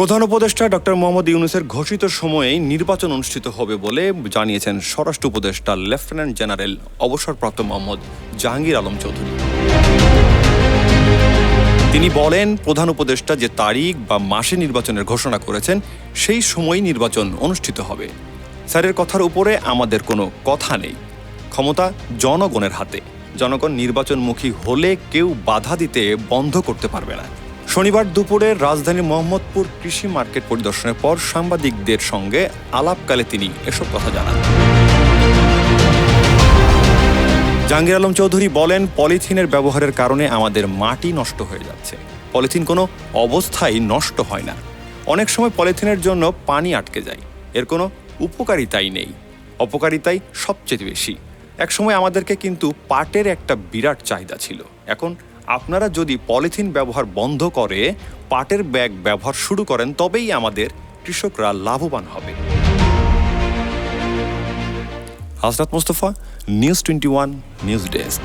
প্রধান উপদেষ্টা ডক্টর মোহাম্মদ ইউনুসের ঘোষিত সময়েই নির্বাচন অনুষ্ঠিত হবে বলে জানিয়েছেন স্বরাষ্ট্র উপদেষ্টা লেফটেন্যান্ট জেনারেল অবসরপ্রাপ্ত মোহাম্মদ জাহাঙ্গীর আলম চৌধুরী। তিনি বলেন, প্রধান উপদেষ্টা যে তারিখ বা মাসে নির্বাচনের ঘোষণা করেছেন, সেই সময়ই নির্বাচন অনুষ্ঠিত হবে। স্যারের কথার উপরে আমাদের কোনো কথা নেই। ক্ষমতা জনগণের হাতে। জনগণ নির্বাচনমুখী হলে কেউ বাধা দিতে বন্ধ করতে পারবে না। শনিবার দুপুরে রাজধানীর মোহাম্মদপুর কৃষি মার্কেট পরিদর্শনের পর সাংবাদিকদের সঙ্গে আলাপকালে তিনি এসব কথা জানান। জাহাঙ্গীর আলম চৌধুরী বলেন, পলিথিনের ব্যবহারের কারণে আমাদের মাটি নষ্ট হয়ে যাচ্ছে। পলিথিন কোনো অবস্থায় নষ্ট হয় না। অনেক সময় পলিথিনের জন্য পানি আটকে যায়। এর কোনো উপকারিতাই নেই। অপকারিতাই সবচেয়ে বেশি। একসময় আমাদেরকে কিন্তু পাটের একটা বিরাট চাহিদা ছিল। এখন আপনারা যদি পলিথিন ব্যবহার বন্ধ করে পাটের ব্যাগ ব্যবহার শুরু করেন, তবেই আমাদের কৃষকরা লাভবান হবে। Hasrat Mustafa, news twenty one, news desk.